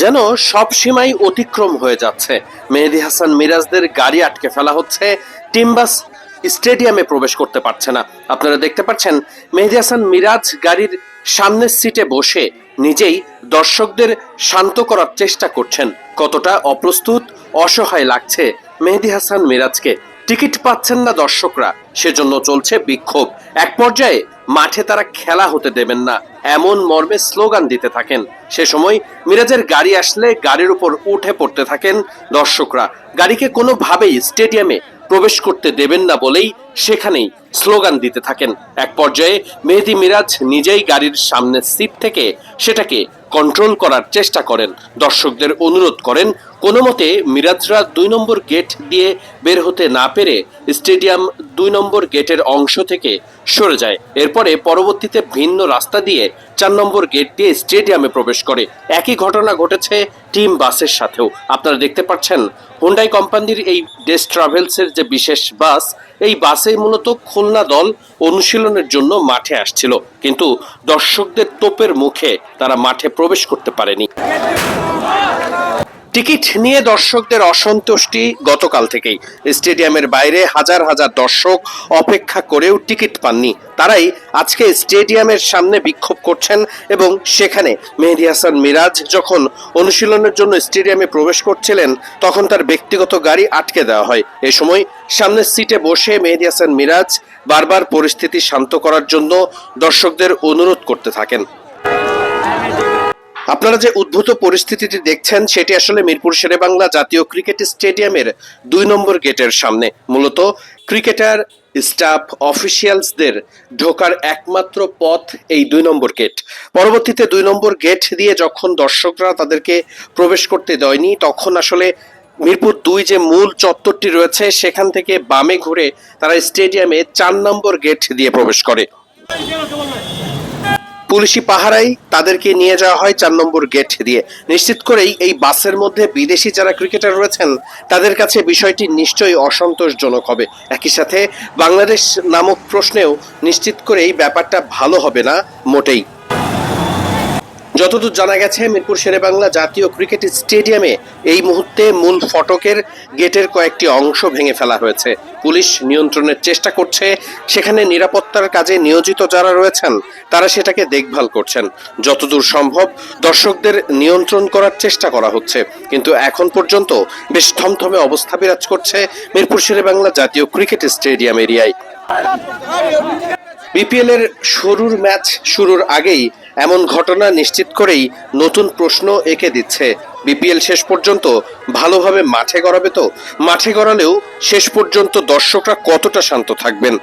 যেন সব সীমাই অতিক্রম হয়ে যাচ্ছে। মেহেদি হাসান মিরাজদের গাড়ি আটকে ফেলা হচ্ছে। টিমবাস স্টেডিয়ামে প্রবেশ করতে পারছে না। আপনারা দেখতে পাচ্ছেন, মেহেদি হাসান মিরাজ গাড়ির সামনের সিটে বসে নিজেই দর্শকদের শান্ত করার চেষ্টা করছেন। কতটা অপ্রস্তুত, অসহায় লাগছে মেহেদি হাসান মিরাজকে। টিকিট পাচ্ছেন না দর্শকরা। সেজন্য চলছে বিক্ষোভ। এক পর্যায়ে মাঠে তারা খেলা হতে দেবেন না, এমন মর্মে স্লোগান দিতে থাকেন। সে সময় মিরাজের গাড়ি আসলে গাড়ির উপর উঠে পড়তে থাকেন দর্শকরা। গাড়িকে কোনোভাবেই স্টেডিয়ামে প্রবেশ করতে দেবেন না বলেই সেখানেই স্লোগান দিতে থাকেন। এক পর্যায়ে মেহেদি মিরাজ নিজেই গাড়ির সামনের সিট থেকে সেটাকে কন্ট্রোল করার চেষ্টা করেন। দর্শকদের অনুরোধ করেন কোনো মতে মিরাজরা দুই নম্বর গেট দিয়ে বের হতে না পেরে স্টেডিয়াম দুই নম্বর গেটের অংশ থেকে সরে যায়। এরপরে পরবর্তীতে ভিন্ন রাস্তা দিয়ে চার নম্বর গেট দিয়ে স্টেডিয়ামে প্রবেশ করে। একই ঘটনা ঘটেছে টিম বাসের সাথেও। আপনারা দেখতে পাচ্ছেন হুন্ডাই কোম্পানির এই ডেস ট্রাভেলসের যে বিশেষ বাস, এই বাসে মূলত খুলনা দল অনুশীলনের জন্য মাঠে আসছিল। কিন্তু দর্শকদের তোপের মুখে তারা মাঠে প্রবেশ করতে পারেনি। টিকিট নিয়ে দর্শকদের অসন্তুষ্টি গতকাল থেকেই। স্টেডিয়ামের বাইরে হাজার হাজার দর্শক অপেক্ষা করেও টিকিট পাননি। তারাই আজকে স্টেডিয়ামের সামনে বিক্ষোভ করছেন এবং সেখানে মেহেদি হাসান মিরাজ যখন অনুশীলনের জন্য স্টেডিয়ামে প্রবেশ করছিলেন, তখন তার ব্যক্তিগত গাড়ি আটকে দেওয়া হয়। এ সময় সামনের সিটে বসে মেহেদি হাসান মিরাজ বারবার পরিস্থিতি শান্ত করার জন্য দর্শকদের অনুরোধ করতে থাকেন। আপনারা যে উদ্ভূত পরিস্থিতিটি দেখছেন, সেটি আসলে মিরপুর শেরেবাংলা জাতীয় ক্রিকেট স্টেডিয়ামের দুই নম্বর গেটের সামনে। মূলত ক্রিকেটার, স্টাফ, অফিসিয়ালসদের ঢোকার একমাত্র পথ এই দুই নম্বর গেট। পরবর্তীতে দুই নম্বর গেট দিয়ে যখন দর্শকরা তাদেরকে প্রবেশ করতে দেয়নি, তখন আসলে মিরপুর দুই যে মূল চত্বরটি রয়েছে, সেখান থেকে বামে ঘুরে তারা স্টেডিয়ামে চার নম্বর গেট দিয়ে প্রবেশ করে। পুলিশি পাহারাই তাদেরকে নিয়ে যাওয়া হয় চার নম্বর গেট দিয়ে। নিশ্চিত করেই এই বাসের মধ্যে বিদেশি যারা ক্রিকেটার রয়েছেন, তাদের কাছে বিষয়টি নিশ্চয়ই অসন্তোষজনক হবে। একই সাথে বাংলাদেশ নামক প্রশ্নেও নিশ্চিত করেই ব্যাপারটা ভালো হবে না, মোটেই। যতদূর জানা গেছে, মিরপুর শেরেবাংলা জাতীয় ক্রিকেট স্টেডিয়ামে এই মুহূর্তে মূল ফটকের গেটের কয়েকটি অংশ ভেঙে ফেলা হয়েছে। পুলিশ নিয়ন্ত্রণের চেষ্টা করছে, সেখানে নিরাপত্তার কাজে নিয়োজিত যারা রয়েছেন, তারা সেটাকে দেখভাল করছেন। যতদূর সম্ভব, দর্শকদের নিয়ন্ত্রণ করার চেষ্টা করা হচ্ছে। কিন্তু এখন পর্যন্ত বেশ থমথমে অবস্থা বিরাজ করছে মিরপুর শেরেবাংলা জাতীয় ক্রিকেট স্টেডিয়াম এরিয়ায়। বিপিএল এর শুরুর ম্যাচ শুরুর আগেই এমন ঘটনা নিশ্চিত করেই নতুন প্রশ্ন এঁকে দিচ্ছে। বিপিএল শেষ পর্যন্ত ভালোভাবে মাঠে গড়াবে তো? মাঠে গড়ালেও শেষ পর্যন্ত দর্শকরা কতটা শান্ত থাকবেন?